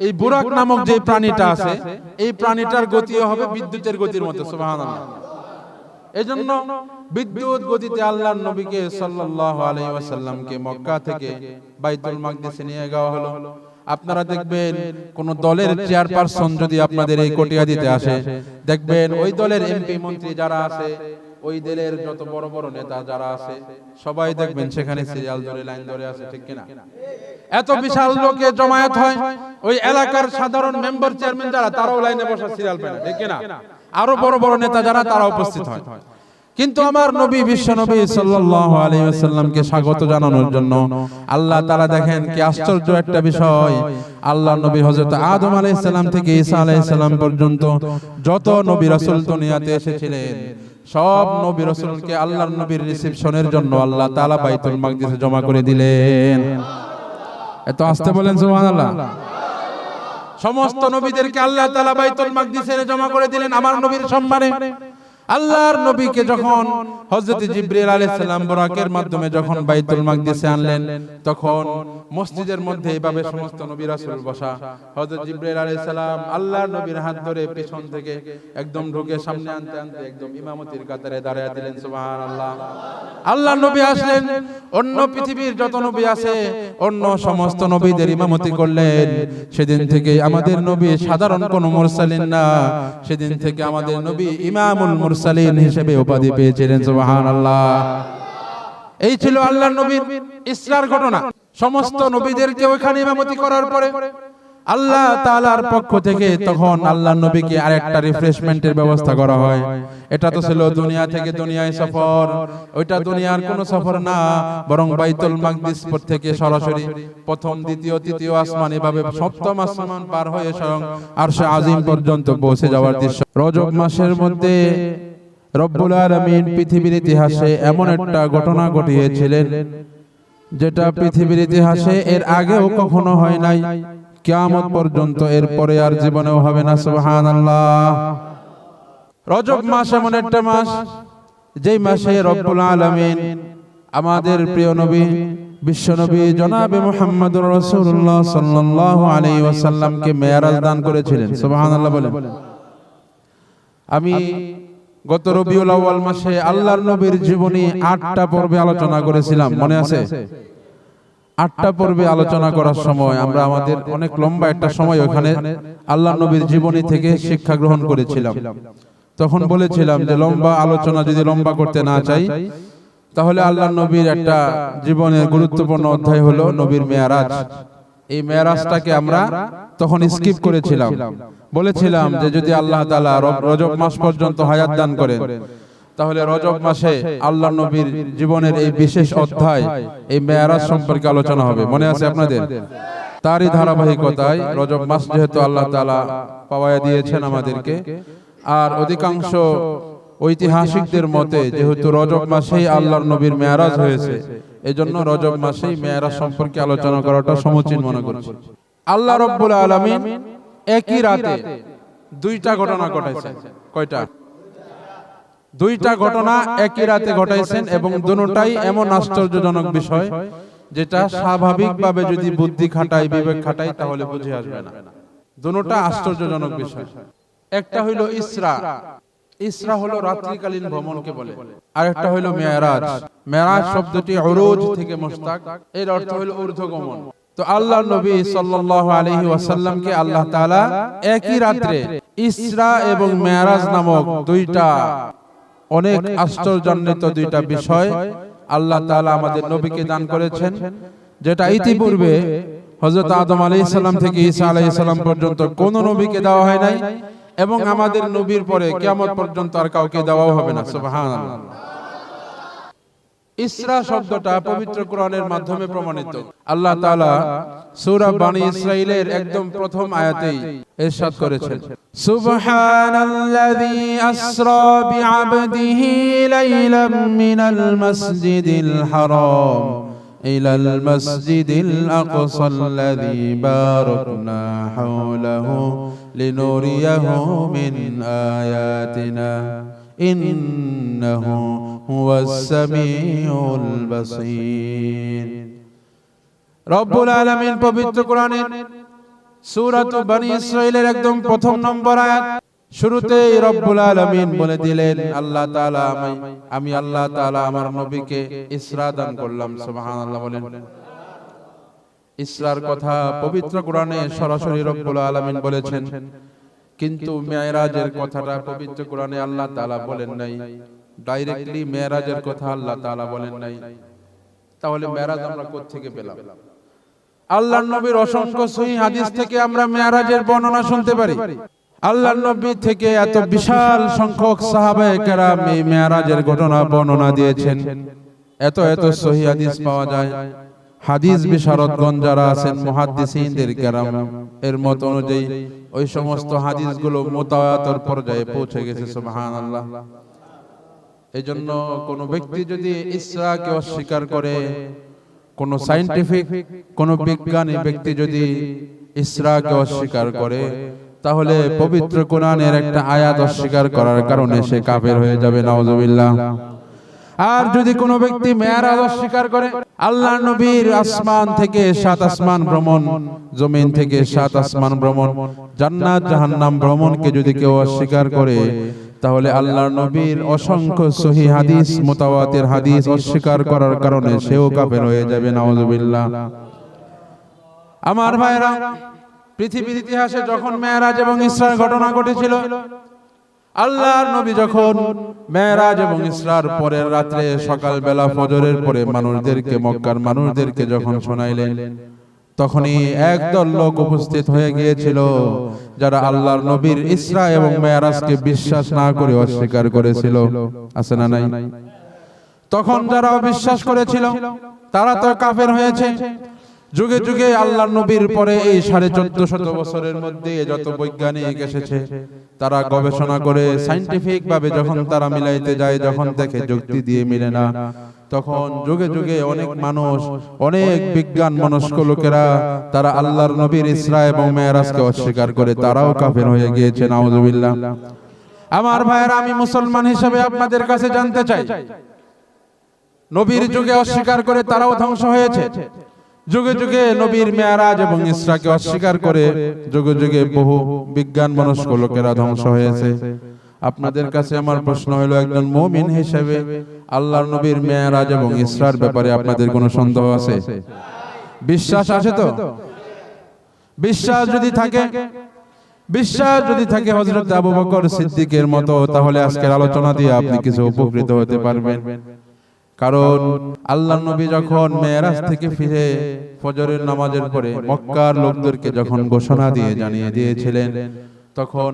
এই বুরাক নামক যে প্রাণীটা আছে এই প্রাণীটার গতিও হবে বিদ্যুতের গতির মতো সুবহানাল্লাহ। এজন্য বিদ্যুৎ গতিতে আল্লাহর নবীকে সাল্লাল্লাহু আলাইহি ওয়াসাল্লামকে মক্কা থেকে বাইতুল মাকদিসে নিয়ে যাওয়া হলো। আপনারা দেখবেন কোন দলের চেয়ারপারসন যদি আপনাদের এই কটিয়া দিতে আসে দেখবেন ওই দলের এমপি মন্ত্রী যারা আছে ওই দলের যত বড় বড় নেতা যারা আছে সবাই দেখবেন সেখানে সিরিয়াল ধরে লাইন ধরে আছে ঠিক কিনা? এত বিশাল লোকে জমায়েত হয় ওই এলাকার সাধারণ মেম্বার চেয়ারম্যান যারা তারাও লাইনে বসা সিরিয়াল পায় না ঠিক কিনা? আরও বড় বড় নেতা যারা তারা উপস্থিত হয়। কিন্তু আমার নবী বিশ্ব নবী সাল্লাল্লাহু আলাইহি ওয়াসাল্লামকে স্বাগত জানানোর জন্য আল্লাহ তাআলা দেখেন কি আশ্চর্য একটা বিষয় আল্লাহ নবী হযরত আদম আলাইহিস সালাম থেকে ঈসা আলাইহিস সালাম পর্যন্ত যত নবী রাসূল দুনিয়াতে এসেছিলেন সব নবী রসুলকে আল্লাহর নবীর রিসেপশনের জন্য আল্লাহ তালা বাইতুল মাকদিসে জমা করে দিলেন। এত আসতে বলেন সুমান আল্লাহ সমস্ত নবীদেরকে আল্লাহ তালা বাইতুল মাকদিসে জমা করে দিলেন আমার নবীর সম্মানে। আল্লাহর নবীকে যখন হযরত জিবরিল আলাইহিস সালাম বরাকের মাধ্যমে যখন বাইতুল মাকদিসে আনলেন তখন মসজিদের মধ্যে এইভাবে সমস্ত নবী রাসূল বসা। হযরত জিবরিল আলাইহিস সালাম আল্লাহর নবীর হাত ধরে পেছন থেকে একদম ঢুকে সামনে আনতে আনতে একদম ইমামতির কাতারে দাঁড়ায় দিলেন সুবহানাল্লাহ। আল্লাহ নবী আসলেন অন্য পৃথিবীর যত নবী আছে অন্য সমস্ত নবীদের ইমামতি করলেন সেদিন থেকে আমাদের নবী সাধারণ কোন মুরসালিন না সেদিন থেকে আমাদের নবী ইমামুল মুরসালিন হিসেবে উপাধি পেয়েছিলেন, সুবহানাল্লাহ। এই ছিল আল্লাহর নবীর ইসরার ঘটনা। সমস্ত নবীদেরকে ওইখানে ইমামতি করার পরে আল্লাহ তাআলার পক্ষ থেকে তখন আল্লাহর নবীকে আরেকটা রিফ্রেশমেন্টের ব্যবস্থা করা হয়। এটা তো ছিল দুনিয়া থেকে দুনিয়ায় সফর। ওইটা দুনিয়ার কোনো সফর না, বরং বাইতুল মাকদিস থেকে সরাসরি প্রথম, দ্বিতীয়, তৃতীয় আসমান, এভাবে সপ্তম আসমান পার হয়ে স্বয়ং আরশে আজিম পর্যন্ত পৌঁছে যাওয়ার দৃশ্য। রজব মাসের মধ্যে রব্বুল আলমিন পৃথিবীর ইতিহাসে এমন একটা ঘটনা ঘটিয়েছিলেন যেটা পৃথিবীর ইতিহাসে এর আগেও কখনো হয় নাই। কিয়ামত পর্যন্ত এর পরে আর জীবনেও হবে না সুবহানাল্লাহ। রজব মাস এমন একটা মাস যেই মাসে রব্বুল আলমিন আমাদের প্রিয় নবী বিশ্ব নবী জনাবে মুহাম্মদুর রাসূলুল্লাহ সাল্লাল্লাহু আলাইহি ওয়াসাল্লামকে মেরাজ দান করেছিলেন সুবহানাল্লাহ বলেন। আমি গত রবিউল আউয়াল মাসে আল্লাহর নবীর জীবনী আটটা পর্বে আলোচনা করেছিলাম, মনে আছে? আটটা পর্বে আলোচনা করার সময় আমরা আমাদের অনেক লম্বা একটা সময় ওখানে আল্লাহ নবীর জীবনী থেকে শিক্ষা গ্রহণ করেছিলাম। তখন বলেছিলাম যে লম্বা আলোচনা যদি লম্বা করতে না চাই, তাহলে আল্লাহ নবীর একটা জীবনের গুরুত্বপূর্ণ অধ্যায় হলো নবীর মেয়ারাজ। এই মেয়ারাজটাকে আমরা তখন স্কিপ করেছিলাম। বলেছিলাম যে যদি আল্লাহ রব- রজব মাস পর্যন্ত হায়াত দান করেন তাহলে রজব মাসে আল্লাহ নবীর জীবনের এই বিশেষ অধ্যায় এই মেয়ারাজ সম্পর্কে আলোচনা হবে। মনে আছে আপনাদের? তারই ধারাবাহিকতায় রজব মাস যেহেতু আল্লাহ তালা পাওয়া দিয়েছেন আমাদেরকে। আর অধিকাংশ ঐতিহাসিকদের মতে যেহেতু রজব মাসেই আল্লাহর নবীর মেয়ারাজ হয়েছে। এজন্য রজব মাসেই মেয়ারাজ সম্পর্কে আলোচনা করাটা সমীচীন মনে করছি। আল্লাহ রব্বুল আলামিন একই রাতে দুইটা ঘটনা ঘটাইছেন। কয়টা? দুইটা ঘটনা একই রাতে ঘটাইছেন এবং দুটোটাই এমন আশ্চর্যজনক বিষয় যেটা স্বাভাবিকভাবে যদি বুদ্ধি খাটাই বিবেক খাটাই তাহলে বুঝে আসবে না। দুটোটা আশ্চর্যজনক বিষয়। একটা হইল ইসরা। ইসরা হলো রাত্রিকালীন ভ্রমণকে বলে। আর একটা হইল মেয়ারাজ। মেয়ারাজ। শব্দটি উরুজ থেকে মুশতাক। এর অর্থ হইল ঊর্ধ্বগমন। তো আল্লাহ নবী সাল্লাল্লাহু আলাইহি ওয়াসাল্লামকে আল্লাহ তাআলা একই রাত্রে ইসরা এবং মেয়ারাজ নামক দুইটা অনেক আশ্চর্যান্বিত দুইটা বিষয়। আল্লাহ তাআলা আমাদের নবীকে দান করেছেন যেটা ইতিপূর্বে হযরত আদম আলাইহিস সালাম থেকে ঈসা আলাইহিস সালাম পর্যন্ত কোন নবীকে দেওয়া হয় নাই। এবং আমাদের নবীর পরে কিয়ামত পর্যন্ত আর কাউকে দেওয়াও হবে না ইসরা শব্দটা পবিত্র কোরআনের মাধ্যমে প্রমাণিত। আল্লাহ তাআলা সূরা বানী ইসরাইলের একদম প্রথম আয়াতেই ইরশাদ করেছেন। সুবহানাল্লাযী আসরা বিআবদিহি লাইলাম মিনাল মাসজিদিল হারাম। إلى المسجد الأقصى الذي باركنا حوله لنريه من آياتنا إنه هو السميع البصير রব্বুল আলামিন পবিত্র কোরআনের সূরাতু বনি ইসরাইলের একদম প্রথম নম্বর আয়াত শুরুতেই রব্বুল আলামিন বলে দিলেন আল্লাহ তাআলা আমি আমি আল্লাহ তাআলা আমার নবীকে ইসরা দান করলাম সুবহানাল্লাহ বলেন। ইসরার কথা পবিত্র কোরআনে সরাসরি রব্বুল আলামিন বলেছেন। কিন্তু মেরাজের কথাটা পবিত্র কোরআনে আল্লাহ তাআলা বলেন নাই। ডাইরেক্টলি মেরাজের কথা আল্লাহ তাআলা বলেন নাই। তাহলে মেরাজ আমরা কোত্থেকে পেলাম? আল্লাহর নবীর অসংখ্য সহি হাদিস থেকে আমরা মেরাজের বর্ণনা শুনতে পারি। আল্লাহর নবী থেকে এত বিশাল সংখ্যক সাহাবায়ে কেরাম এই মেরাজের ঘটনা বর্ণনা দিয়েছেন। এত এত সহি হাদিস পাওয়া যায়। হাদিস বিশারদগণ যারা আছেন, মুহাদ্দিসিনদের কেরাম, এর মত অনুযায়ী ওই সমস্ত হাদিসগুলো মোতায়াতর পর্যায়ে পৌঁছে গেছে এই জন্য কোনো ব্যক্তি যদি ইসরাকে অস্বীকার করে, কোন সাইন্টিফিক, কোন বিজ্ঞানী ব্যক্তি যদি ইসরাকে অস্বীকার করে তাহলে পবিত্র কোরআনের একটা আয়াত অস্বীকার করার কারণে সে কাফের হয়ে যাবে নাউজুবিল্লাহ। আর যদি কোনো ব্যক্তি মেয়ারাজ অস্বীকার করে আল্লাহ নবীর আসমান থেকে সাত আসমান ভ্রমণ জমিন থেকে সাত আসমান ভ্রমণ জান্নাত জাহান্নাম ভ্রমণকে যদি কেউ অস্বীকার করে তাহলে আল্লাহ নবীর অসংখ্য সহি হাদিস মোতাবাতের হাদিস অস্বীকার করার কারণে সেও কাফের হয়ে যাবে নাউজুবিল্লাহ। আমার ভাইরা পৃথিবীর ইতিহাসে যখন মেয়ারাজ এবং ইসরার ঘটনা ঘটেছিল, আল্লাহর নবী যখন মেরাজ এবং ইসরার পরের রাত্রে সকালবেলা ফজরের পরে মানুষদেরকে, মক্কার মানুষদেরকে যখন শোনাইলেন, তখনই একদল লোক উপস্থিত হয়ে গিয়েছিল, যারা আল্লাহর নবীর ইসরা এবং মেয়ারাজকে বিশ্বাস না করে অস্বীকার করেছিল। আছে না নাই? তখন যারা অবিশ্বাস করেছিল, তারা তো কাফের হয়েছে। যুগে যুগে আল্লাহ নবীর পরে এই সাড়ে চোদ্দ শত বছরের মধ্যে যত বৈজ্ঞানিক এসেছে তারা গবেষণা করে সাইন্টিফিক ভাবে যখন তারা মিলাইতে যায় যখন দেখে যুক্তি দিয়ে মিলে না তখন যুগে যুগে অনেক মানুষ অনেক বিজ্ঞান মনস্ক লোকেরা তারা আল্লাহর নবীর ইসরা এবং মেয়ারাজকে অস্বীকার করে তারাও কাফের হয়ে গিয়েছে নাউজুবিল্লাহ। আমার ভাইয়েরা আমি মুসলমান হিসেবে আপনাদের কাছে জানতে চাই নবীর যুগে অস্বীকার করে তারাও ধ্বংস হয়েছে যুগে যুগে নবীর মেয়ারাজ এবং ইসরাকে অস্বীকার করে যুগে যুগে বহু বিজ্ঞান মনস্ক লোকেরা ধ্বংস হয়েছে। আপনাদের কাছে আমার প্রশ্ন হলো একজন মুমিন হিসেবে আল্লাহর নবীর মেয়ারাজ এবং ইসরার ব্যাপারে আপনাদের কোনো সন্দেহ আছে? বিশ্বাস আছে তো? বিশ্বাস যদি থাকে? বিশ্বাস যদি থাকে হযরত আবু বকর সিদ্দিকের মতো তাহলে আজকের আলোচনা দিয়ে আপনি কিছু উপকৃত হতে পারবেন। কারণ আল্লাহ নবী যখন মেয়েরাজ থেকে ফিরে ফজরের নামাজের পরে মক্কার লোকদেরকে যখন ঘোষণা দিয়ে জানিয়ে দিয়েছিলেন তখন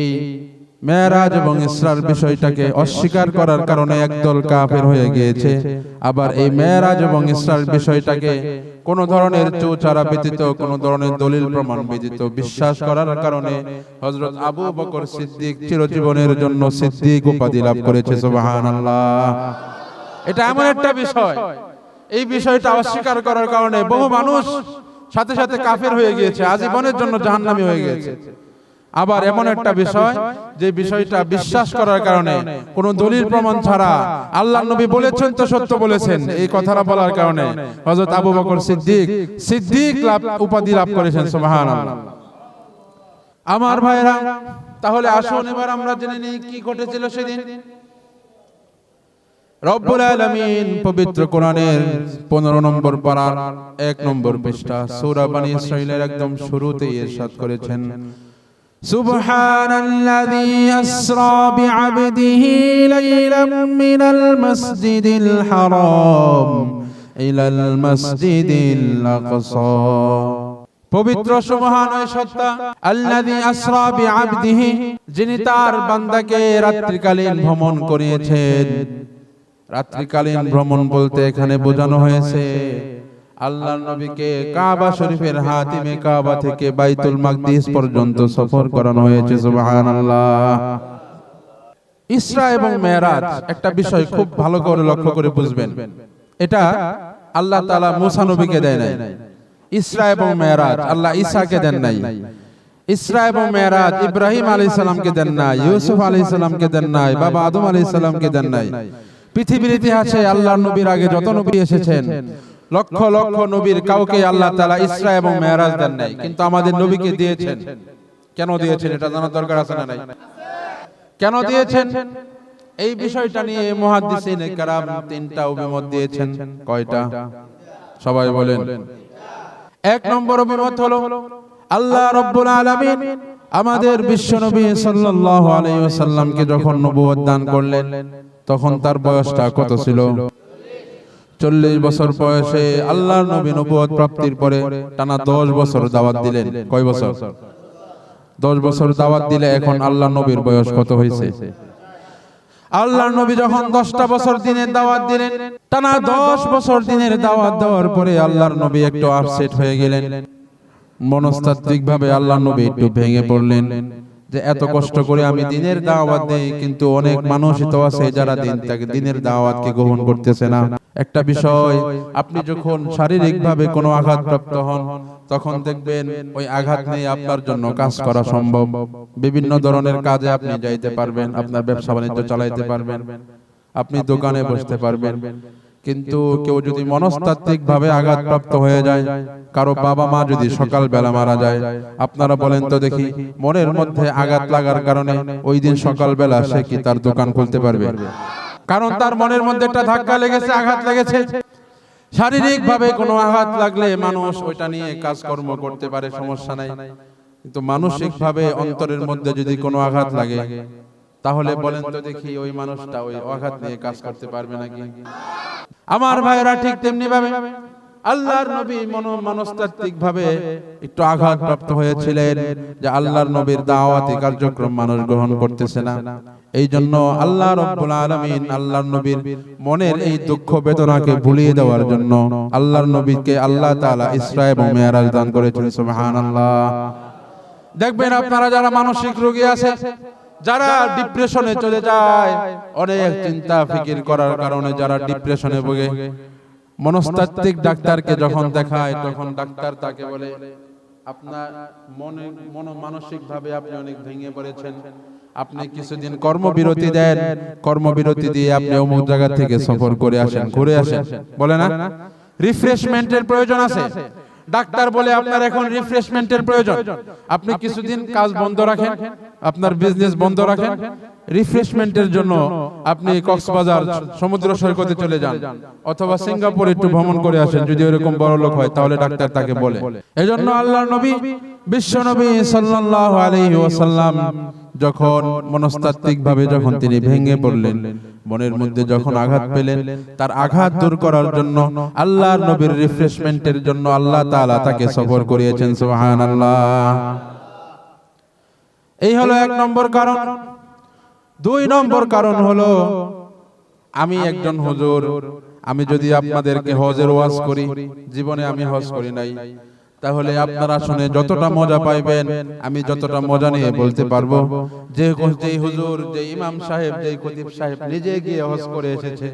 এই মেয়েরাজ এবং ইসরার বিষয়টাকে অস্বীকার করার কারণে একদল কাফের হয়ে গিয়েছে। আবার এই মেয়েরাজ এবং ইসরার বিষয়টাকে কোন ধরনের চৌচারা ব্যতীত কোন ধরনের দলিল প্রমাণ ব্যতীত বিশ্বাস করার কারণে হযরত আবু বকর সিদ্দিক চিরজীবনের জন্য সিদ্দিক উপাধি লাভ করেছে সুবহানাল্লাহ। এটা এমন একটা বিষয়। এই বিষয়টা অস্বীকার করার কারণে বহু মানুষ সাথে সাথে কাফের হয়ে গিয়েছে আজীবনের জন্য জাহান্নামী হয়ে গিয়েছে। আবার এমন একটা বিষয় যে বিষয়টা বিশ্বাস করার কারণে কোন দলিল প্রমাণ ছাড়া আল্লাহ নবী বলেছেন তো সত্য বলেছেন এই কথাটা বলার কারণে হযরত আবু বকর সিদ্দিক সিদ্দিক লাভ উপাধি লাভ করেছেন সুবহানাল্লাহ। আমার ভাইরা তাহলে আসুন এবার আমরা জেনে নিই কি ঘটেছিল সেদিন। রব্বুল আলামিন পবিত্র কোরআনের 15 নম্বর পারার 1 নম্বর পৃষ্ঠা সূরা বনি ইসরাঈলের একদম শুরুতেই ইরশাদ করেছেন سبحان الذي أسرى بعبده ليلا من المسجد الحرام إلى المسجد الأقصى পবিত্র সুবহান ওই সত্তা আল্লাযী আসরা বিআবদিহি যিনি তার বান্দাকে রাত্রিকালীন ভ্রমণ করিয়েছেন রাত্রিকালীন ভ্রমণ বলতে এখানে বোঝানো হয়েছে, আল্লাহ নবীকে কাবা শরীফের হাতিমে কাবা থেকে বাইতুল মাকদিস পর্যন্ত সফর করানো হয়েছে, সুবহানাল্লাহ। ইসরা এবং মেরাজ একটা বিষয় খুব ভালো করে লক্ষ্য করে বুঝবেন। এটা আল্লাহ তাআলা মুসা নবীকে দেয় নাই। ইসরা এবং মেরাজ আল্লাহ ঈসাকে দেন নাই। ইসরা এবং মেরাজ ইব্রাহিম আলাইহিস সালামকে দেন নাই, ইউসুফ আলাইহিস সালামকে দেন নাই, বাবা আদম আলাইহিস সালামকে দেন নাই। পৃথিবীর ইতিহাসে আল্লাহর নবীর আগে যত নবী এসেছেন লক্ষ লক্ষ নবীর কাউকে আল্লাহ তাআলা ইসরা এবং মেরাজ দেন নাই। কিন্তু আমাদের নবীকে দিয়েছেন। কেন দিয়েছেন এটা জানার দরকার আছে না নাই? কেন দিয়েছেন? এই বিষয়টা নিয়ে মুহাদ্দিসিন কারাম তিনটা অভিমত দিয়েছেন। কয়টা? সবাই বলেন। এক নম্বর অভিমত হলো আল্লাহ রব্বুল আলামিন আমাদের বিশ্বনবী সাল্লাল্লাহু আলাইহি ওয়াসাল্লামকে যখন নবুয়ত দান করলেন তখন তার বয়সটা কত ছিল? চল্লিশ বছর বয়সে আল্লাহর নবী নবুয়ত প্রাপ্তির পরে টানা দশ বছর দাওয়াত দিলেন। কয় বছর? দশ বছর দাওয়াত দিলে এখন আল্লাহ নবীর বয়স কত হয়েছে? আল্লাহর নবী যখন দশটা বছর দিনের দাওয়াত দিলেন টানা দশ বছর দিনের দাওয়াত দেওয়ার পরে আল্লাহর নবী একটু আপসেট হয়ে গেলেন। মনস্তাত্ত্বিক ভাবে আল্লাহ নবী একটু ভেঙে পড়লেন। যে এত কষ্ট করে আমি দিনের দাওয়াত দেই কিন্তু অনেক মানুষই তো আছে যারা দিন তাকে দিনের দাওয়াতকে গ্রহণ করতেছে না। একটা বিষয় আপনি যখন শারীরিক ভাবে কোনো আঘাতপ্রাপ্ত হন তখন দেখবেন ওই আঘাত নিয়ে আপনার জন্য কাজ করা সম্ভব। বিভিন্ন ধরনের কাজে আপনি যাইতে পারবেন আপনার ব্যবসা বাণিজ্য চালাইতে পারবেন আপনি দোকানে বসতে পারবেন। কিন্তু কেউ যদি মনস্তাত্ত্বিক ভাবে আঘাতপ্রাপ্ত হয়ে যায় কারও বাবা মা যদি সকাল বেলা মারা যায় আপনারা বলেন তো দেখি মনের মধ্যে আঘাত লাগার কারণে ওই দিন সকাল বেলা সে কি তার দোকান খুলতে পারবে? কারণ তার মনের মধ্যে একটা ধাক্কা লেগেছে আঘাত লেগেছে। শারীরিক ভাবে কোনো আঘাত লাগলে মানুষ ওইটা নিয়ে কাজকর্ম করতে পারে সমস্যা নাই। কিন্তু মানসিক ভাবে অন্তরের মধ্যে যদি কোনো আঘাত লাগে তাহলে বলেন তো দেখি ওই মানুষটা ওই আঘাত নিয়ে কাজ করতে পারবে নাকি? আমার ভাইরা ঠিক তেমনি ভাবে আল্লাহর নবী মন মনস্তাত্ত্বিক ভাবে একটু আঘাতপ্রাপ্ত হয়েছিলেন যে আল্লাহর নবীর দাওয়াতি কার্যক্রম মানুষ গ্রহণ করতেছে না। এই জন্য আল্লাহ রব্বুল আলামিন আল্লাহর নবীর মনের এই দুঃখ বেদনাকে ভুলিয়ে দেওয়ার জন্য আল্লাহর নবীকে আল্লাহ তাআলা ইসরা এবং মেরাজ দান করেছেন সুবহানাল্লাহ। দেখবেন আপনারা যারা মানসিক রোগী আছে যারা ডিপ্রেশনে চলে যায় অনেক চিন্তা ফিকির করার কারণে যারা ডিপ্রেশনে ভোগে। মনস্তাত্ত্বিক ডাক্তারকে যখন দেখায় তখন ডাক্তার তাকে বলে আপনার মনে মন মানসিক ভাবে আপনি অনেক ভেঙে পড়েছেন। আপনি কিছুদিন কর্মবিরতি দেন কর্মবিরতি দিয়ে আপনি অমুক জায়গা থেকে সফর করে আসেন ঘুরে আসেন। বলে না? রিফ্রেশমেন্টের প্রয়োজন আছে। ডাক্তার বলে আপনার এখন রিফ্রেশমেন্টের প্রয়োজন। আপনি কিছুদিন কাজ বন্ধ রাখেন আপনার বিজনেস বন্ধ রাখেন রিফ্রেশমেন্টের জন্য আপনি কক্সবাজার সমুদ্র সৈকতে চলে যান অথবা সিঙ্গাপুর একটু ভ্রমণ করে আসেন যদি এরকম বড় লোক হয় তাহলে ডাক্তার তাকে বলে। এজন্য আল্লাহর নবী বিশ্ব নবী সাল্লাল্লাহু আলাইহি ওয়াসাল্লাম যখন মনস্তাত্ত্বিক ভাবে যখন তিনি ভেঙে পড়লেন মনের মধ্যে যখন আঘাত পেলেন তার আঘাত দূর করার জন্য আল্লাহর নবীর রিফ্রেশমেন্টের জন্য আল্লাহ তাআলা তাকে সফর করিয়েছেন সুবহানাল্লাহ। এই হলো এক নম্বর কারণ দুই নম্বর কারণ হলো আমি একজন হুজুর আমি যদি আপনাদেরকে হজের ওয়াজ করি জীবনে আমি হজ করি নাই। তাহলে আপনারা শুনে যতটা মজা পাইবেন আমি যতটা মজা নিয়ে বলতে পারব। যে যে হুজুর যে ইমাম সাহেব যে খতিব সাহেব নিজে গিয়ে হজ করে এসেছে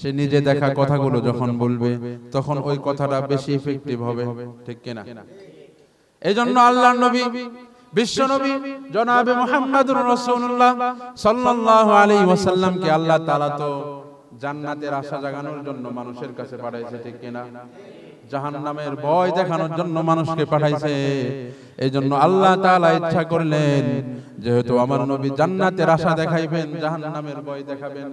সে নিজে দেখা কথাগুলো যখন বলবে তখন ওই কথাটা বেশি ইফেক্টিভ হবে। ঠিক কিনা? এই জন্য আল্লাহর নবী বিশ্ব নবী জনাবে মোহাম্মদুর রাসূলুল্লাহ সাল্লাল্লাহু আলাইহি ওয়াসাল্লামকে আল্লাহ তাআলা তো জান্নাতের আশা জাগানোর জন্য মানুষের কাছে পাঠাইছে ঠিক কিনা? জাহান্নামের ভয় দেখানোর জন্য মানুষকে পাঠাইছে। এই জন্য আল্লাহ তাআলা ইচ্ছা করলেন যেহেতু আমার নবী জান্নাতের আশা দেখাইবেন জাহান্নামের ভয় দেখাবেন।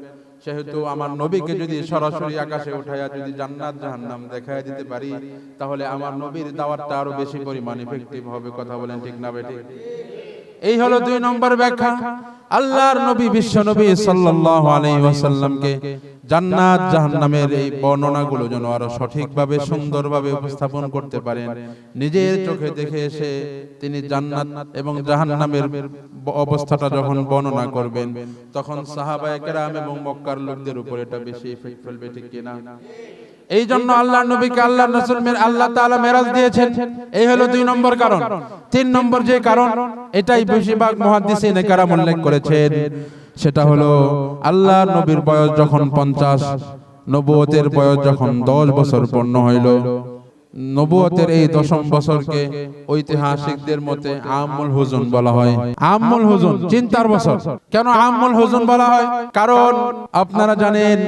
সেহেতু আমার নবীকে যদি সরাসরি আকাশে উঠাইয়া যদি জান্নাত জাহান্নাম দেখায় দিতে পারি তাহলে আমার নবীর দাওয়াতটা আরও বেশি পরিমাণ ইফেক্টিভ হবে। কথা বলেন ঠিক না বেঠিক? এই হলো দুই নম্বর ব্যাখ্যা। আল্লাহর নবী বিশ্ব নবী সাল্লাল্লাহু আলাইহি ওয়াসাল্লামকে জান্নাত জাহান্নামের এই বর্ণনাগুলো যেন আরও সঠিকভাবে সুন্দরভাবে উপস্থাপন করতে পারেন। নিজের চোখে দেখে এসে তিনি জান্নাত এবং জাহান্নামের অবস্থাটা যখন বর্ণনা করবেন তখন সাহাবায়ে কেরাম এবং মক্কার লোকদের উপর এটা বেশি ইফেক্ট ফেলবে ঠিক কিনা? এই জন্য আল্লাহ নবীকে আল্লাহ রসুল আল্লাহ তাআলা মেরাজ দিয়েছেন। এই হলো দুই নম্বর কারণ। তিন নম্বর যে কারণ এটাই বেশিরভাগ মুহাদ্দিসিন কারাম উল্লেখ করেছেন। সেটা হলো আল্লাহ নবীর বয়স যখন পঞ্চাশ, নবুয়তের বয়স যখন দশ বছর পূর্ণ হইল। নবুয়তের এই দশম বছরকে ঐতিহাসিকদের মতে আমুল হুজুন বলা হয়। আমুল হুজুন, চিন্তার বছর। কেন আমুল হুজুন বলা হয়? কারণ আপনারা জানেন,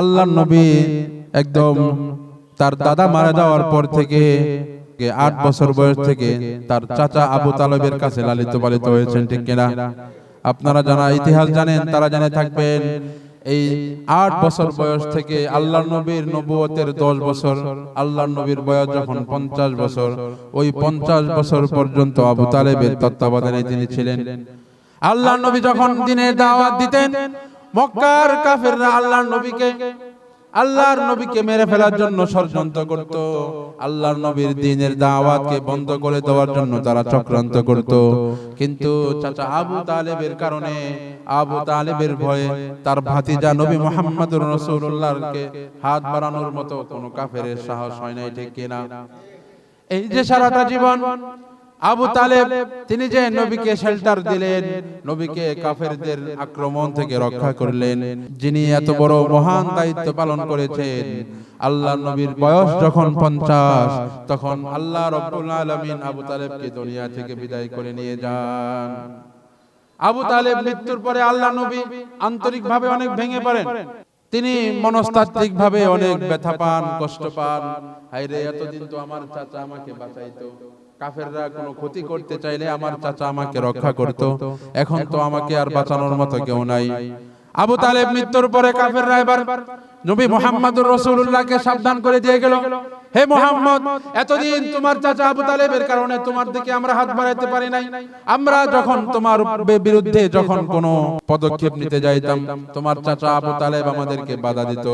আল্লাহ নবী একদম তার দাদা মারা যাওয়ার পর থেকে আট বছর বয়স থেকে তার চাচা আবু তালেবের কাছে লালিত পালিত হয়েছেন, ঠিক কিনা? আপনারা যারা ইতিহাস জানেন তারা জানে থাকবেন এই আট বছর বয়স থেকে আল্লাহ নবীর নবুয়তের দশ বছর আল্লাহ নবীর বয়স যখন পঞ্চাশ বছর ওই পঞ্চাশ বছর পর্যন্ত আবু তালেবের তত্ত্বাবধানে তিনি ছিলেন। আল্লাহ নবী যখন দিনের দাওয়াত দিতেন মক্কার কাফেররা আল্লাহ নবীকে আল্লাহর নবীকে মেরে ফেলার জন্য ষড়যন্ত্র করত। আল্লাহর নবীর দিনের দাওয়াতকে বন্ধ করে দেওয়ার জন্য তারা চক্রান্ত করত। কিন্তু চাচা আবু তালেবের কারণে আবু তালেবের ভয়ে তার ভাতিজা নবী মোহাম্মদুর রাসূলুল্লাহকে হাত বাড়ানোর মতো কোনো কাফেরের সাহস হয় নাই ঠিক কিনা? এই যে সারাটা জীবন আবু তালেব তিনি যে নবীকে শেল্টার দিলেন নবীকে কাফেরদের আক্রমণ থেকে রক্ষা করলেন যিনি এত বড় মহান দায়িত্ব পালন করেছেন। আল্লাহ নবীর বয়স যখন পঞ্চাশ তখন আল্লাহ রব্বুল আলামিন আবু তালেবকে দুনিয়া থেকে বিদায় করে নিয়ে যান। আবু তালেব মৃত্যুর পরে আল্লাহ নবী আন্তরিকভাবে অনেক ভেঙে পড়েন। তিনি মনস্তাত্ত্বিক ভাবে অনেক ব্যথা পান কষ্ট পান। হাইরে এতদিন তো আমার চাচা আমাকে বাঁচাইতো কাফেররা কোনো ক্ষতি করতে চাইলে আমার চাচা আমাকে রক্ষা করত। এখন তো আমাকে আর বাঁচানোর মতো কেউ নাই। আবু তালেব মৃত্যুর পরে কাফেররা এবার নবী মুহাম্মদুর রাসূলুল্লাহকে সাবধান করে দিয়ে গেল। হে মোহাম্মদ, এতদিন তোমার চাচা আবু তালেবের কারণে তোমার দিকে আমরা হাত বাড়াইতে পারি নাই। আমরা যখন তোমার বিরুদ্ধে যখন কোনো পদক্ষেপ নিতে যাইতাম, তোমার চাচা আবু তালেব আমাদেরকে বাধা দিত।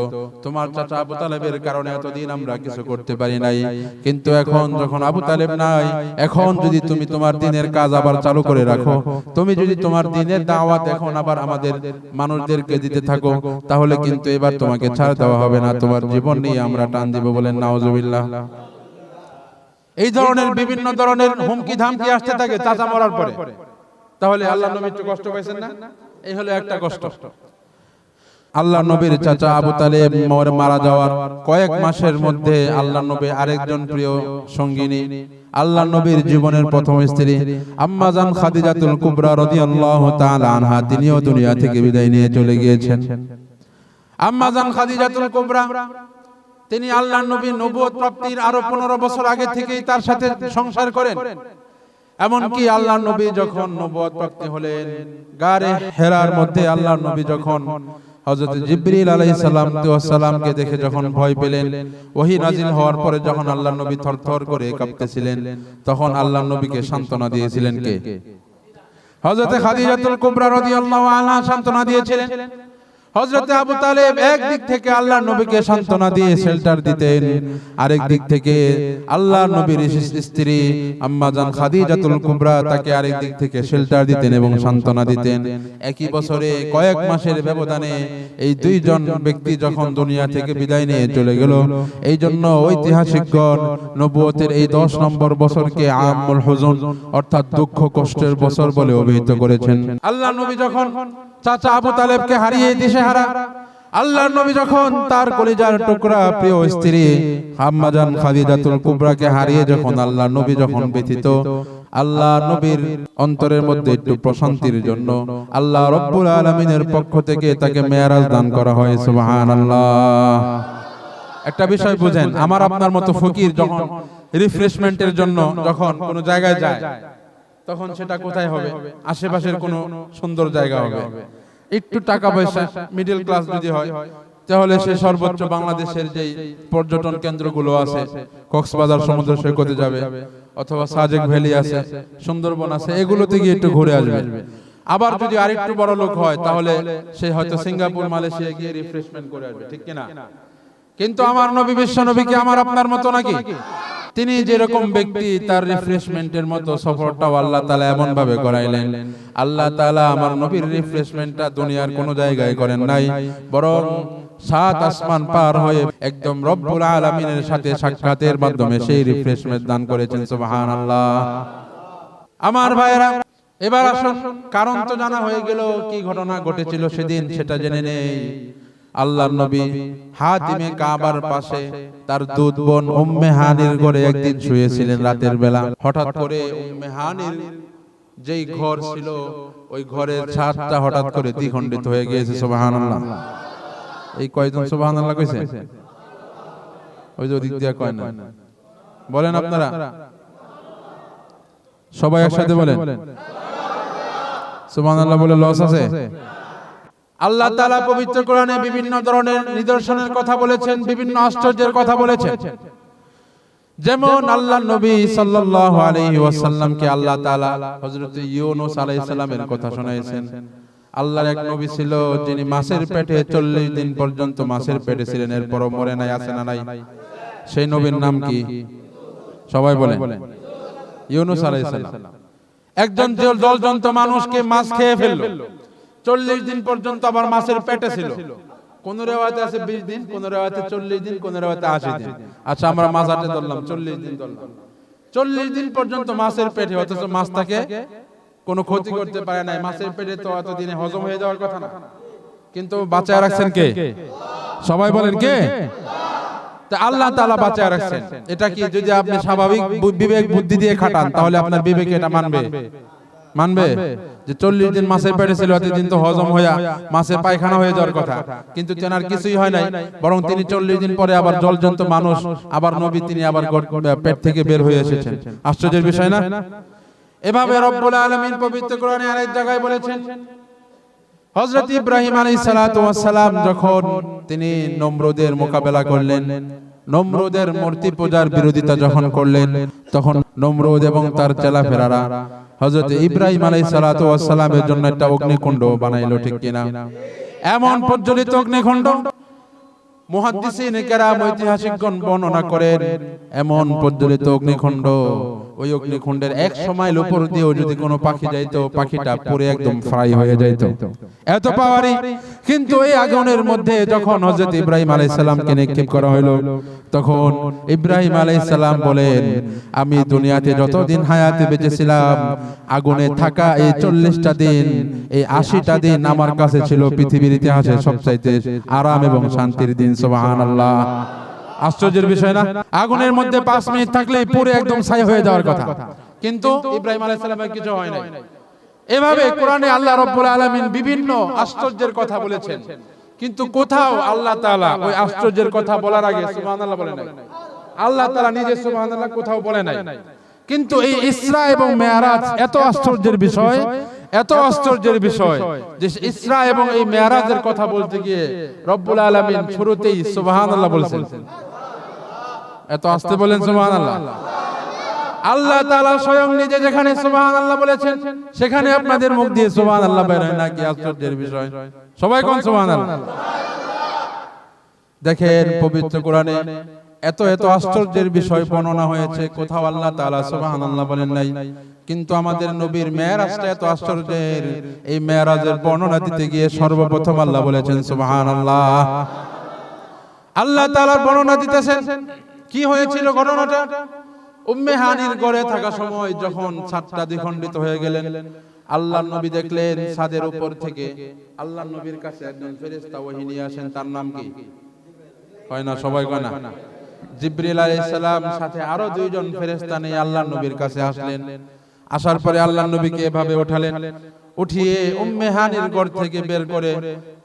তোমার চাচা আবু তালেবের কারণে এতদিন আমরা কিছু করতে পারি নাই। কিন্তু এখন যখন আবু তালেব নাই, এখন যদি তুমি তোমার দিনের কাজ আবার চালু করে রাখো, তুমি যদি তোমার দিনের দাওয়াত এখন আবার আমাদের মানুষদেরকে দিতে থাকো, তাহলে কিন্তু এবার তোমাকে ছাড় দেওয়া হবে না। তোমার জীবন নিয়ে আমরা টান দিব বলেন নাউজুবিল্লাহ এই ধরনের বিভিন্ন ধরনের হুমকি ধামকি আসতে থাকে চাচা মরার পরে। তাহলে আল্লাহ নবী একটু কষ্ট পাইছেন না? এই হলো একটা কষ্ট। আল্লাহ নবীর চাচা আবু তালেব মর- যাওয়ার কয়েক মাসের মধ্যে আল্লাহ নবী আরেকজন প্রিয় সঙ্গিনী, আল্লাহ নবীর জীবনের প্রথম স্ত্রী আম্মাজান খাদিজাতুল কুবরা রাদিয়াল্লাহু তাআলা আনহা, তিনিও দুনিয়া থেকে বিদায় নিয়ে চলে গিয়েছেন। আম্মাজান খাদিজাতুল কুবরা তিনি আল্লাহ নবী নবুয়ত প্রাপ্তির আরও পনেরো বছর আগে থেকেই তার সাথে সংসার করেন। এমনকি আল্লাহ নবী যখন নবুয়ত প্রাপ্তি হলেন, গারে হেরার মধ্যে আল্লাহ নবী যখন হযরত আলাইহিস সালাম সালামকে দেখে যখন ভয় পেলেন, ওহী নাজিল হওয়ার পরে যখন আল্লাহ নবী থরথর করে কাঁপতেছিলেন, তখন আল্লাহ নবীকে সান্ত্বনা দিয়েছিলেন কে? হযরত খাদিজাতুল কুবরা রাদিয়াল্লাহু আনহা সান্ত্বনা দিয়েছিলেন। হযরত আবু তালেব এক দিক থেকে আল্লাহ নবীকে সান্ত্বনা দিয়ে শেল্টার দিতেন। আরেক দিক থেকে আল্লাহ নবীর স্ত্রী আম্মা জান খাদিজাতুল কুবরা তাকে আরেক দিক থেকে শেল্টার দিতেন এবং সান্ত্বনা দিতেন। একই বছরে কয়েক মাসের ব্যবধানে এই দুইজন ব্যক্তি যখন দুনিয়া থেকে বিদায় নিয়ে চলে গেল। এই জন্য ঐতিহাসিকগণ নবুয়তের এই দশ নম্বর বছরকে আমুল হুজুন অর্থাৎ দুঃখ কষ্টের বছর বলে অভিহিত করেছেন আল্লাহ নবী যখন চাচা আবু তালেবকে হারিয়ে দিশে হারা আল্লাহর নবী যখন তার কলিজার টুকরা প্রিয় স্ত্রী হাম্মাজান খাদিজাতুল কুবরাকে হারিয়ে যখন আল্লাহ নবী যখন ব্যথিত আল্লাহ নবীর অন্তরের মধ্যে একটু প্রশান্তির জন্য আল্লাহ রব্বুল আলামিনের পক্ষ থেকে তাকে মেয়ারাজ দান করা হয়, সুবহানাল্লাহ। একটা বিষয় বুঝেন, আমার আপনার মতো ফকির যখন রিফ্রেশমেন্টের জন্য যখন কোনো জায়গায় যায়, তখন সেটা কোথায় হবে? আশেপাশের কোনো সুন্দর জায়গা হবে। একটু টাকা পয়সা মিডল ক্লাস যদি হয় তাহলে সে সর্বোচ্চ বাংলাদেশের যেই পর্যটন কেন্দ্রগুলো আছে কক্সবাজার সমুদ্র সৈকতে যাবে অথবা সাজেক ভ্যালি আছে সুন্দরবন আছে এগুলোতে গিয়ে একটু ঘুরে আসবে। আবার যদি আরেকটু বড় লোক হয় তাহলে সে হয়তো সিঙ্গাপুর মালয়েশিয়া গিয়ে রিফ্রেশমেন্ট করে আসবে ঠিক কিনা? কিন্তু আমার নবী বিশ্ব নবীকে আমার আপনার মতো নাকি? তিনি যেরকম ব্যক্তি তার রিফ্রেশমেন্টের মতো সফরটাও আল্লাহ তালা এমন ভাবে করাইলেন। আল্লাহ তালা আমার নবীর রিফ্রেশমেন্টটা দুনিয়ার কোনো জায়গায় করেন নাই বরং সাত আসমান পার হয়ে একদম রব্বুল আলামিনের সাথে সাক্ষাতের মাধ্যমে সেই রিফ্রেশমেন্ট দান করেছেন সুবহানাল্লাহ। আমার ভাইয়েরা এবার আসুন কারণ তো জানা হয়ে গেল কি ঘটনা ঘটেছিল সেদিন সেটা জেনে নেই। আল্লাহর নবী হাতিমে কাবার পাশে তার দুধ বোন উম্মে হানির ঘরে একদিন শুয়েছিলেন রাতের বেলা। হঠাৎ করে উম্মে হানির যেই ঘর ছিল ওই ঘরের ছাদটা হঠাৎ করে দ্বিখণ্ডিত হয়ে গিয়েছে সুবহানাল্লাহ। এই কয়জন সুবহানাল্লাহ কইছে? ওই যে ওদিক দিয়ে কয় না? বলেন আপনারা। সবাই একসাথে বলেন। সুবহানাল্লাহ বলে লস আছে। আল্লাহ তাআলা পবিত্র কোরআনে বিভিন্ন ধরনের নিদর্শনের কথা বলেছেন বিভিন্ন আশ্চর্যের কথা বলেছেন। যেমন আল্লাহ নবী সাল্লাল্লাহু আলাইহি ওয়াসাল্লামকে আল্লাহ তাআলা হযরত ইউনূস আলাইহিস সালামের কথা শোনাইছেন। আল্লাহর এক নবী ছিল যিনি মাছের পেটে 40 দিন পর্যন্ত মাছের পেটে ছিলেন এরপরও মরে নাই আছে না নাই। সেই নবীর নাম কি? সবাই বলেন। ইউনূস আলাইহিস সালাম। একজন জল জলজন্ত মানুষকে মাছ খেয়ে ফেলল চল্লিশ দিন পর্যন্ত আবার মাছের পেটে ছিল। কোন রেওয়াতে আছে বিশ দিন কোন রেওয়াতে চল্লিশ দিন কোন রেওয়াতে আশি দিন। আচ্ছা আমরা মাঝাটে ধরলাম চল্লিশ দিন ধরলাম। চল্লিশ দিন পর্যন্ত মাছের পেটে অথচ মাছ তাকে কোনো ক্ষতি করতে পারে নাই। মাছের পেটে তো এত দিনে হজম হয়ে যাওয়ার কথা না। কিন্তু বাঁচায় রাখছেন কে? সবাই বলেন কে? তা আল্লাহ তাআলা বাঁচায় রাখছেন। এটা কি যদি আপনি স্বাভাবিক বিবেক বুদ্ধি দিয়ে খাটান তাহলে আপনার বিবেক এটা মানবে। মানবে? যে চল্লিশ দিন মাছের পেটে ছিল এতদিন তো হজম হইয়া মাছের পায়খানা হয়ে যাওয়ার কথা। কিন্তু তেনার কিছুই হয় নাই। বরং তিনি চল্লিশ দিন পরে আবার জলজন্ত মানুষ আবার নবী তিনি আবার পেট থেকে বের হয়ে এসেছেন। আশ্চর্যের বিষয় না? এভাবে রব্বুল আলামিন পবিত্র কোরআনে আরেক জায়গায় বলেছেন হযরত ইব্রাহিম সালাতু সালাম যখন তিনি নম্রদের মোকাবেলা করলেন নমরুদের মূর্তি পূজার বিরোধিতা যখন করলেন, তখন নমরুদ এবং তার চেলা ফেরারা হজরত ইব্রাহিম আলাই সালাতামের জন্য একটা অগ্নিকুণ্ড বানাইলো ঠিক কিনা? এমন প্রজ্বলিত অগ্নিকুণ্ড? মুহাদ্দিসিন কেরাম ঐতিহাসিকগণ বর্ণনা করেন, এমন প্রজ্বলিত অগ্নিকুণ্ড ওই অগ্নিকুণ্ডের এক সময় উপর দিয়েও যদি কোনো পাখি যাইতো পাখিটা পুরো একদম ফ্রাই হয়ে যাইতো। এত পাওয়ারি কিন্তু এই আগুনের মধ্যে যখন হযরত ইব্রাহিম আলাইহিস সালামকে নিক্ষেপ করা হলো তখন ইব্রাহিম আলাইহিস সালাম বলেন আমি দুনিয়াতে যতদিন হায়াতে বেঁচেছিলাম আগুনে থাকা এই চল্লিশটা দিন এই আশিটা দিন আমার কাছে ছিল পৃথিবীর ইতিহাসে সবচাইতে আরাম এবং শান্তির দিন সুবহানাল্লাহ। আশ্চর্যের বিষয় না? আগুনের মধ্যে পাঁচ মিনিট থাকলে পুরো একদম ছাই হয়ে যাওয়ার কথা। কিন্তু ইব্রাহিম আলাইহিস সালামের কিছু হয় নাই। এভাবে কোরআনে আল্লাহ রাব্বুল আলামিন বিভিন্ন আশ্চর্যের কথা বলেছেন। কিন্তু কোথাও আল্লাহ তাআলা ওই আশ্চর্যের কথা বলার আগে সুবহানাল্লাহ বলে নাই। আল্লাহ তাআলা নিজে সুবহানাল্লাহ কোথাও বলে নাই। কিন্তু এই ইসরা এবং মেয়ারাজ এত আশ্চর্যের বিষয় এত আশ্চর্যের বিষয় যে ইসরা এবং এই মেয়ারাজের কথা বলতে গিয়ে রব্বুল আলামিন শুরুতেই সুবহানাল্লাহ বলছেন এত আসতে বলেন সুবহানাল্লাহ। আল্লাহ আল্লাহ তাআলা স্বয়ং নিজে যেখানে সুবহানাল্লাহ বলেছেন, সেখানে আপনাদের মুখ দিয়ে সুবহানাল্লাহ বের হয় না কি আশ্চর্যের বিষয়। সবাই কোন সুবহানাল্লাহ? দেখেন পবিত্র কোরআনে এত এত আশ্চর্যের বিষয় বর্ণনা হয়েছে, কোথাও আল্লাহ তাআলা সুবহানাল্লাহ বলেন নাই। কিন্তু আমাদের নবীর মেয়ারাজটা এত আশ্চর্যের, এই মেয়ারাজের বর্ণনা দিতে গিয়ে সর্বপ্রথম আল্লাহ বলেছেন সুবহানাল্লাহ। আল্লাহ তাআলার বর্ণনা দিতেছেন কি হয়েছিল ঘটনাটা? উম্মে হানির ঘরে থাকা সময় যখন ছাদটা দ্বিখণ্ডিত হয়ে গেলেন আল্লাহ নবী দেখলেন ছাদের উপর থেকে আল্লাহ নবীর কাছে একজন ফেরেশতা ওহী নিয়ে আসেন তার নাম কি? হয় না সবাই কয় না জিব্রিল আলাইহিস সালাম সাথে আরও দুইজন ফেরেশতা নিয়ে আল্লাহ নবীর কাছে আসলেন। আসার পরে আল্লাহ নবীকে এভাবে উঠালেন। উঠিয়ে উম্মে হানির ঘর থেকে বের করে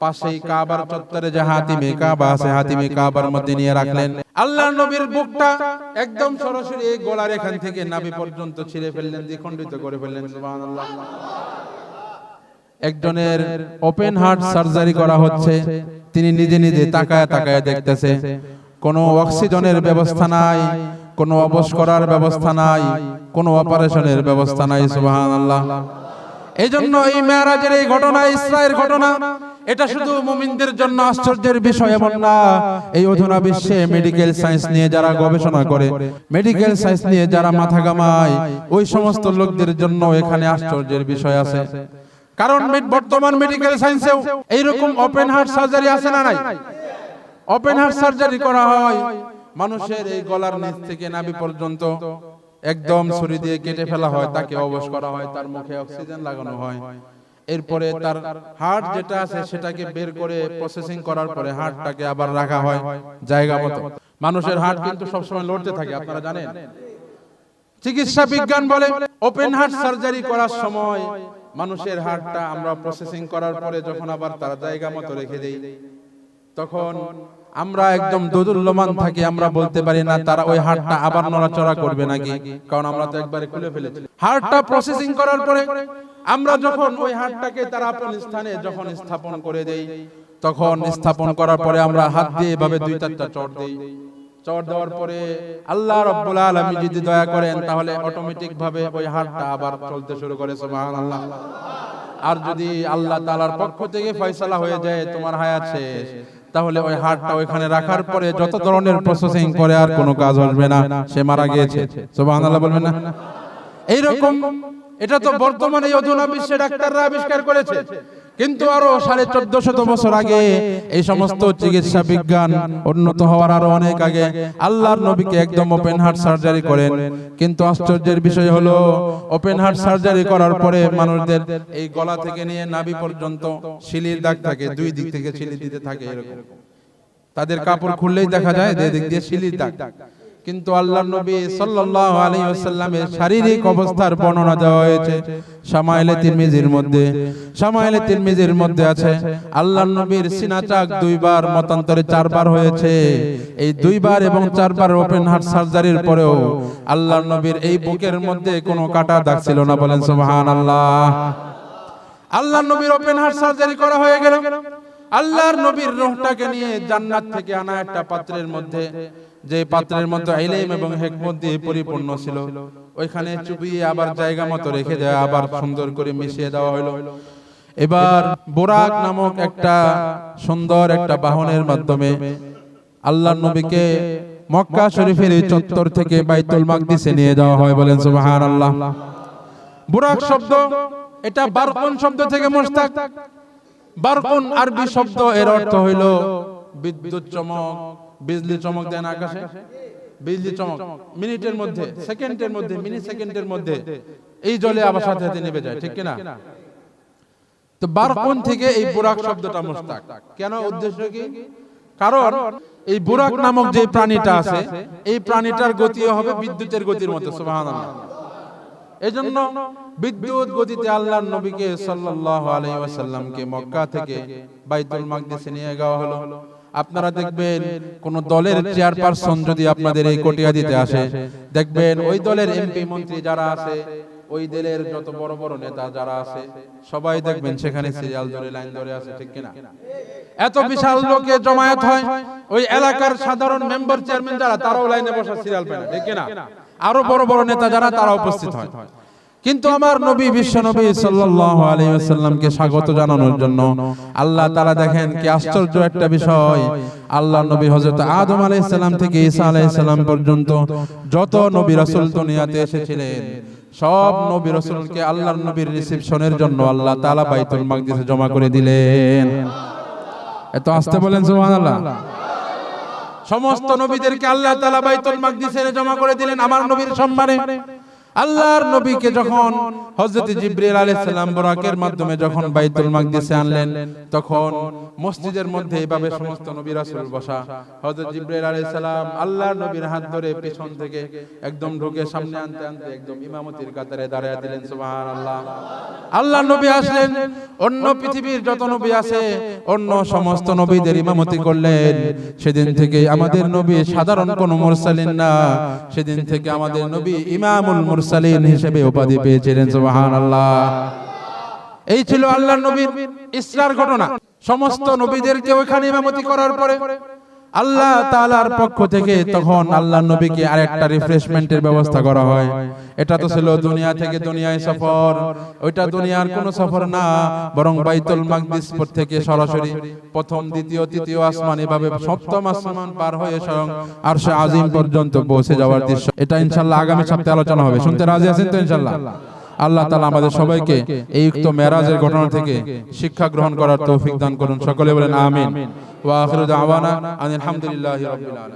পাশেই কাবার চত্বরে যে হাতিমে কাবা আছে হাতিমে কাবার মধ্যে নিয়ে রাখলেন। আল্লাহ নবীর বুকটা একদম সরাসরি এই গলার এখান থেকে নাভি পর্যন্ত ছিঁড়ে ফেললেন দ্বিখণ্ডিত করে ফেললেন সুবহানাল্লাহ। একজনের ওপেন হার্ট সার্জারি করা হচ্ছে তিনি নিজে নিজে তাকায় তাকায় দেখতেছে। কোনো অক্সিজেনের ব্যবস্থা নাই কোনো অবশ করার ব্যবস্থা নাই কোনো অপারেশনের ব্যবস্থা নাই সুবহানাল্লাহ। এই জন্য এই মেয়ারাজের এই ঘটনা ইসরায়ের ঘটনা এটা শুধু মুমিনদের জন্য আশ্চর্যের বিষয় এমন না। এই অধুনা বিশ্বে মেডিকেল সায়েন্স নিয়ে যারা গবেষণা করে মেডিকেল সায়েন্স নিয়ে যারা মাথা ঘামায় ওই সমস্ত লোকদের জন্য এখানে আশ্চর্যের বিষয় আছে। কারণ বর্তমান মেডিকেল সায়েন্সেও এইরকম ওপেন হার্ট সার্জারি আছে না নাই? ওপেন হার্ট সার্জারি করা হয়। মানুষের এই গলার নিচ থেকে নাভি পর্যন্ত। একদম ছুরি দিয়ে কেটে ফেলা হয় তাকে অবশ করা হয় তার মুখে অক্সিজেন লাগানো হয়। এরপরে তার হার্ট যেটা আছে সেটাকে বের করে প্রসেসিং করার পরে হার্টটাকে আবার রাখা হয় জায়গা মতো। মানুষের হার্ট কিন্তু সবসময় লড়তে থাকে আপনারা জানেন? চিকিৎসা বিজ্ঞান বলে ওপেন হার্ট সার্জারি করার সময় মানুষের হার্টটা আমরা প্রসেসিং করার পরে যখন আবার তার জায়গা মতো রেখে দেই তখন আমরা একদম দোদুল্যমান থাকি আমরা বলতে পারি না তারা ওই হাড়টা আবার নড়াচড়া করবে নাকি? কারণ আমরা তো একবারে খুলে ফেলেছি। হাড়টা প্রসেসিং করার পরে আমরা যখন ওই হাড়টাকে তারা আপন স্থানে যখন স্থাপন করে দেই তখন স্থাপন করার পরে আমরা হাত দিয়ে এভাবে দুই চারটা চট দেই। চট দেওয়ার পরে আল্লাহ রব্বুল আলামিন যদি দয়া করেন তাহলে অটোমেটিক ভাবে ওই হাড়টা আবার চলতে শুরু করে সুবহানাল্লাহ। আর যদি আল্লাহ তাআলার পক্ষ থেকে ফয়সালা হয়ে যায় তোমার হায়াত শেষ তাহলে ওই হাড়টা ওইখানে রাখার পরে যত ধরনের প্রসেসিং করে আর কোনো কাজ হবে না সে মারা গিয়েছে। সুবহানাল্লাহ বলবেন না। এইরকম এটা তো বর্তমানে অধুনা বিশ্বে ডাক্তাররা আবিষ্কার করেছে। কিন্তু আরও সাড়ে চোদ্দ শত বছর আগে এই সমস্ত চিকিৎসা বিজ্ঞান উন্নত হওয়ার আরও অনেক আগে আল্লাহর নবীকে একদম ওপেন হার্ট সার্জারি করেন। কিন্তু আশ্চর্যের বিষয় হলো ওপেন হার্ট সার্জারি করার পরে মানুষদের এই গলা থেকে নিয়ে নাভি পর্যন্ত শিলির দাগ থাকে দুই দিক থেকে শিলি দিতে থাকে এরকম। তাদের কাপড় খুললেই দেখা যায় যে দিক দিয়ে শিলির দাগ। কিন্তু আল্লাহ নবী সাল্লাল্লাহু আলাইহি ওয়াসাল্লামের শারীরিক অবস্থার বর্ণনা দেওয়া হয়েছে। শামাইলে তিরমিজির মধ্যে। শামাইলে তিরমিজির মধ্যে আছে। আল্লাহ নবীর সিনা চাক দুইবার মতান্তরে চারবার হয়েছে। এই দুইবার এবং চারবার ওপেন হার্ট সার্জারির পরেও আল্লাহ নবীর এই বুকের মধ্যে কোনো কাটা দাগ ছিল না বলেন সুবহানাল্লাহ। আল্লাহ নবীর ওপেন হার্ট সার্জারি করা হয়ে গেল। আল্লাহর নবীর রূহটাকে নিয়ে জান্নাত থেকে আনা একটা পাত্রের মধ্যে যে পাত্রের মধ্যে ইলম এবং হিকমত দিয়ে পরিপূর্ণ ছিল। ওইখানে চুবিয়ে আবার জায়গা মতো রেখে দেওয়া আবার সুন্দর করে মিশিয়ে দেওয়া হলো। এবার বোরাক নামক একটা সুন্দর একটা বাহনের মাধ্যমে আল্লাহর নবীকে মক্কা শরীফের এই চত্বর থেকে বাইতুল মাকদিসে নিয়ে যাওয়া হয় বলেন সুবহানাল্লাহ। বুরাক শব্দ এটা বারকুন শব্দ থেকে মুস্তাক বারকুন আরবি শব্দ এর অর্থ হইল বিদ্যুৎ চমক। বিজলি চমক দেন আকাশে। বিজলি চমক। মিনিটের মধ্যে সেকেন্ডের মধ্যে মিনি সেকেন্ডের মধ্যে। এই জলে আবার সাথে সাথে নেমে যায় ঠিক কিনা? তো বারকুন থেকে এই বুরাক শব্দটা মুস্তাক? কেন উদ্দেশ্য কি? কারণ এই বুরাক নামক যে প্রাণীটা আছে এই প্রাণীটার গতিও হবে বিদ্যুতের গতির মতো সুবহানাল্লাহ। এজন্য বিদ্যুৎ গতিতে আল্লাহর নবীকে সাল্লাল্লাহু আলাইহি ওয়াসাল্লামকে মক্কা থেকে বাইতুল মাকদিসে নিয়ে যাওয়া হলো। আপনারা দেখবেন কোন দলের চেয়ারপারসন যদি আপনাদের এই কোটিয়া দিতে আসে দেখবেন ওই দলের এমপি মন্ত্রী যারা আছে ওই দলের যত বড় বড় নেতা যারা আছে সবাই দেখবেন সেখানে সিরিয়াল ধরে লাইন ধরে আছে ঠিক কিনা? এত বিশাল লোকে জমায়েত হয় ওই এলাকার সাধারণ মেম্বার চেয়ারম্যান যারা তারাও লাইনে বসা সিরিয়াল পায় না ঠিক কিনা? আরও বড় বড় নেতা যারা তারা উপস্থিত হয়। কিন্তু আমার নবী বিশ্ব নবী সাল্লাল্লাহু আলাইহি ওয়াসাল্লামকে স্বাগত জানানোর জন্য আল্লাহ তাআলা দেখেন কি আশ্চর্য একটা বিষয়। আল্লাহ নবী হযরত আদম আলাইহিস সালাম থেকে ঈসা আলাইহিস সালাম পর্যন্ত যত নবী রাসূল দুনিয়াতে এসেছিলেন, সব নবী রাসূলকে আল্লাহর নবীর রিসেপশনের জন্য আল্লাহ তাআলা বাইতুল মাকদিসে জমা করে দিলেন। এত আসতে বলেন সুবহানাল্লাহ। সমস্ত নবীদেরকে আল্লাহ তাআলা বাইতুল মাকদিসে জমা করে দিলেন, আমার নবীর সম্মানে। আল্লাহর নবীকে যখন হযরত জিবরিল আলাইহিস সালাম বরাকের মাধ্যমে যখন বাইতুল মাকদিসে আনলেন তখন মসজিদের মধ্যে এইভাবে সমস্ত নবী রাসূল বসা। হযরত জিবরিল আলাইহিস সালাম আল্লাহর নবীর হাত ধরে পিছন থেকে একদম ঢুকে সামনে আনতে আনতে একদম ইমামতির কাতারে দাঁড়ায় দিলেন সুবহানাল্লাহ। আল্লাহর নবী আসলেন অন্য পৃথিবীর যত নবী আছে অন্য সমস্ত নবীদের ইমামতি করলেন সেদিন থেকে আমাদের নবী সাধারণ কোন মুরসালিন না সেদিন থেকে আমাদের নবী ইমামুল মুরসালিন হিসেবে উপাধি পেয়েছিলেন, সুবহানাল্লাহ। এই ছিল আল্লাহ নবীর ইসরার ঘটনা। সমস্ত নবীদেরকে ওইখানে ইমামতি করার পরে আল্লাহ তাআলার পক্ষ থেকে তখন আল্লাহর নবীকে আরেকটা রিফ্রেশমেন্টের ব্যবস্থা করা হয়। এটা তো ছিল দুনিয়া থেকে দুনিয়ায় সফর। ওইটা দুনিয়ার কোনো সফর না বরং বাইতুল মাকদিস থেকে সরাসরি প্রথম দ্বিতীয় তৃতীয় আসমান এভাবে সপ্তম আসমান পার হয়ে স্বয়ং আরশে আজিম পর্যন্ত পৌঁছে যাওয়ার দৃশ্য। এটা ইনশাআল্লাহ আগামী সপ্তাহে আলোচনা হবে। শুনতে রাজি আছেন তো ইনশাআল্লাহ? আল্লাহ তালা আমাদের সবাইকে এই উক্ত মেরাজের ঘটনা থেকে শিক্ষা গ্রহণ করার তৌফিক দান করুন। সকলে বলেন আমিন। ওয়া আখিরু দাওয়ানা আলহামদুলিল্লাহি রাব্বিল আলামিন।